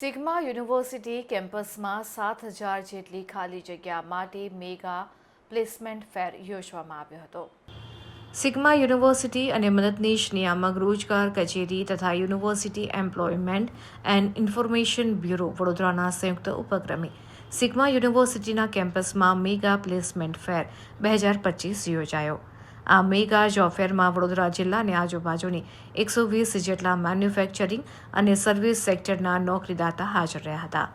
Sigma university કેમ્પસમાં સાત હજાર જેટલી ખાલી જગ્યા માટે મેગા પ્લેસમેન્ટ ફેર યોજવામાં આવ્યો હતો. સિગ્મા યુનિવર્સિટી અને મદદનીશ નિયામક રોજગાર કચેરી તથા university employment and information bureau વડોદરાના સંયુક્ત ઉપક્રમે સિગ્મા યુનિવર્સિટીના કેમ્પસમાં મેગા પ્લેસમેન્ટ ફેર બે હજાર પચીસ યોજાયો. આ મેગા જોબ ફેરમાં વડોદરા જિલ્લા અને આજુબાજુની એકસો વીસ જેટલા મેન્યુફેક્ચરિંગ અને સર્વિસ સેક્ટરના નોકરીદાતા હાજર રહ્યા હતા.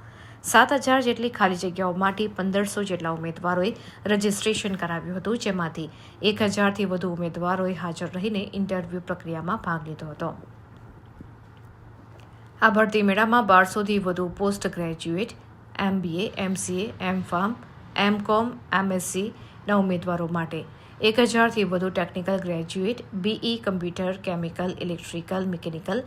સાત હજાર જેટલી ખાલી જગ્યાઓ માટે પંદરસો જેટલા ઉમેદવારોએ રજીસ્ટ્રેશન કરાવ્યું હતું, જેમાંથી એક હજારથી વધુ ઉમેદવારોએ હાજર રહીને ઇન્ટરવ્યૂ પ્રક્રિયામાં ભાગ લીધો હતો. આ ભરતી મેળામાં બારસોથી વધુ post graduate, MBA, MCA M Pharm M Com એમએસસીના ઉમેદવારો માટે એક હજારથી વધુ technical graduate BE computer, chemical, electrical, mechanical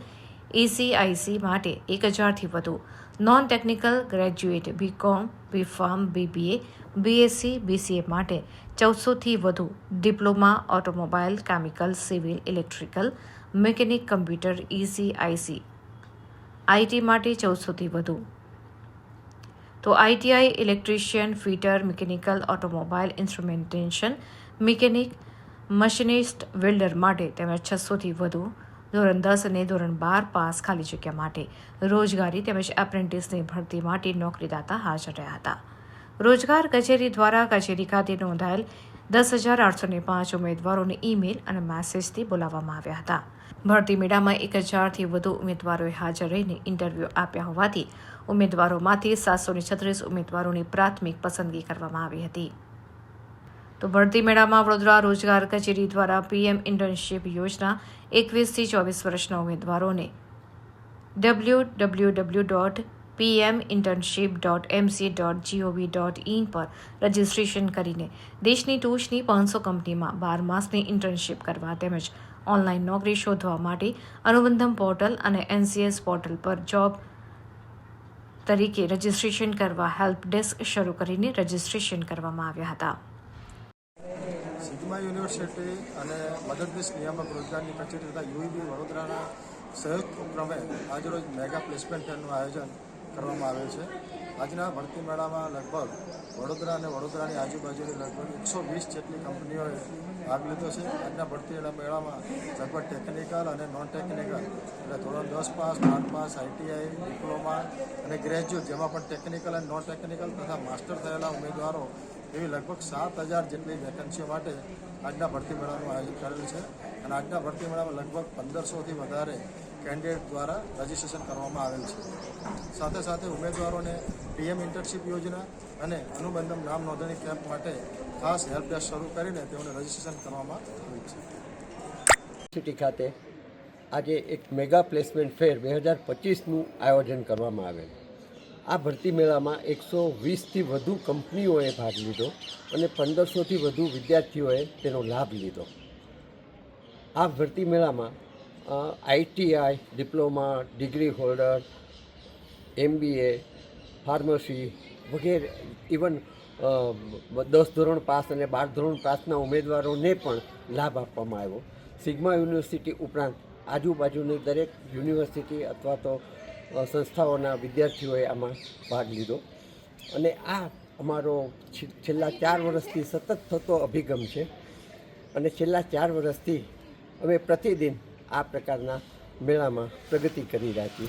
ACIC માટે એક હજારથી વધુ non technical graduate BCom BPharm BBA BSc BCA માટે ચૌદસોથી વધુ diploma automobile chemical, civil, electrical, mechanic computer ECIC IT માટે ચૌદસોથી વધુ. તો ITI electrician, fitter, mechanical automobile instrumentation mechanic machinist welder માટે તેમજ છસોથી વધુ ધોરણ દસ અને ધોરણ બાર પાસ ખાલી જગ્યા માટે રોજગારી તેમજ એપ્રેન્ટિસની ભરતી માટે નોકરીદાતા હાજર રહ્યા હતા. રોજગાર કચેરી દ્વારા કચેરી ખાતે નોંધાયેલ દસ હજાર આઠસો ને પાંચ ઉમેદવારોને ઈમેલ અને મેસેજથી બોલાવવામાં આવ્યા હતા. ભરતી મેળામાં એક હજારથી વધુ ઉમેદવારોએ હાજર રહીને ઇન્ટરવ્યૂ આપ્યા હોવાથી ઉમેદવારોમાંથી સાતસો છત્રીસ ઉમેદવારોની પ્રાથમિક પસંદગી કરવામાં આવી હતી. તો ભરતી મેળામાં વડોદરા રોજગાર કચેરી દ્વારા પીએમ ઇન્ટર્નશીપ યોજના એકવીસથી ચોવીસ વર્ષના ઉમેદવારોને. W W W dot PM internship dot MC dot GOV dot in પર રજિસ્ટ્રેશન કરીને દેશની ટોચની પાંચસો કંપનીમાં બાર માસની ઇન્ટર્નશીપ કરવા તેમજ ઓનલાઈન નોકરી શોધવા માટે અનુબંધમ પોર્ટલ અને એનસીએસ પોર્ટલ પર જોબ તરીકે રજિસ્ટ્રેશન કરવા હેલ્પ ડેસ્ક શરૂ કરીને રજિસ્ટ્રેશન કરવામાં આવ્યા હતા. સિગ્મા યુનિવર્સિટી અને મદદનીશ નિયામક રોજગારની કચેરી તથા યુઈબી વડોદરાના સંયુક્ત ઉપક્રમે આજરોજ મેગા પ્લેસમેન્ટ આયોજન કરવામાં આવેલ છે. આજના ભરતી મેળામાં લગભગ વડોદરા અને વડોદરાની આજુબાજુની લગભગ એકસો વીસ જેટલી કંપનીઓએ ભાગ લીધો છે. આજના ભરતી મેળામાં લગભગ ટેકનિકલ અને નોન ટેકનિકલ એટલે ધોરણ દસ પાસ, બાર પાસ, આઈટીઆઈ, ડિપ્લોમા અને ગ્રેજ્યુએટ જેમાં પણ ટેકનિકલ અને નોન ટેકનિકલ તથા માસ્ટર થયેલા ઉમેદવારો એવી લગભગ સાત હજાર જેટલી વેકન્સીઓ માટે આજના ભરતી મેળાનું આયોજન કરેલું છે. અને આજના ભરતી મેળામાં લગભગ પંદરસોથી વધારે કેન્ડિડેટ દ્વારા રજીસ્ટ્રેશન કરવામાં આવેલ છે. સાથે સાથે ઉમેદવારોને પીએમ ઇન્ટર્નશીપ યોજના અને અનુબંધમ નામ નોંધણી કેમ્પ માટે ખાસ હેલ્પ ડેસ્ક શરૂ કરીને તેઓને રજીસ્ટ્રેશન કરવામાં આવ્યું છે. સિટી ખાતે આજે એક મેગા પ્લેસમેન્ટ ફેર બે હજાર પચીસનું આયોજન કરવામાં આવેલ. આ ભરતી મેળામાં એકસો વીસથી વધુ કંપનીઓએ ભાગ લીધો અને પંદરસોથી વધુ વિદ્યાર્થીઓએ તેનો લાભ લીધો. આ ભરતી મેળામાં ITI diploma, degree holder MBA pharmacy વગેરે, ઇવન દસ ધોરણ પાસ અને બાર ધોરણ પાસના ઉમેદવારોને પણ લાભ આપવામાં આવ્યો. સિગ્મા યુનિવર્સિટી ઉપરાંત આજુબાજુની દરેક યુનિવર્સિટી અથવા તો સંસ્થાઓના વિદ્યાર્થીઓએ આમાં ભાગ લીધો. અને આ અમારો છેલ્લા ચાર વર્ષથી સતત થતો અભિગમ છે. અને છેલ્લા ચાર વર્ષથી અમે પ્રતિદિન આ પ્રકારના મેળામાં પ્રગતિ કરી રહ્યા છીએ.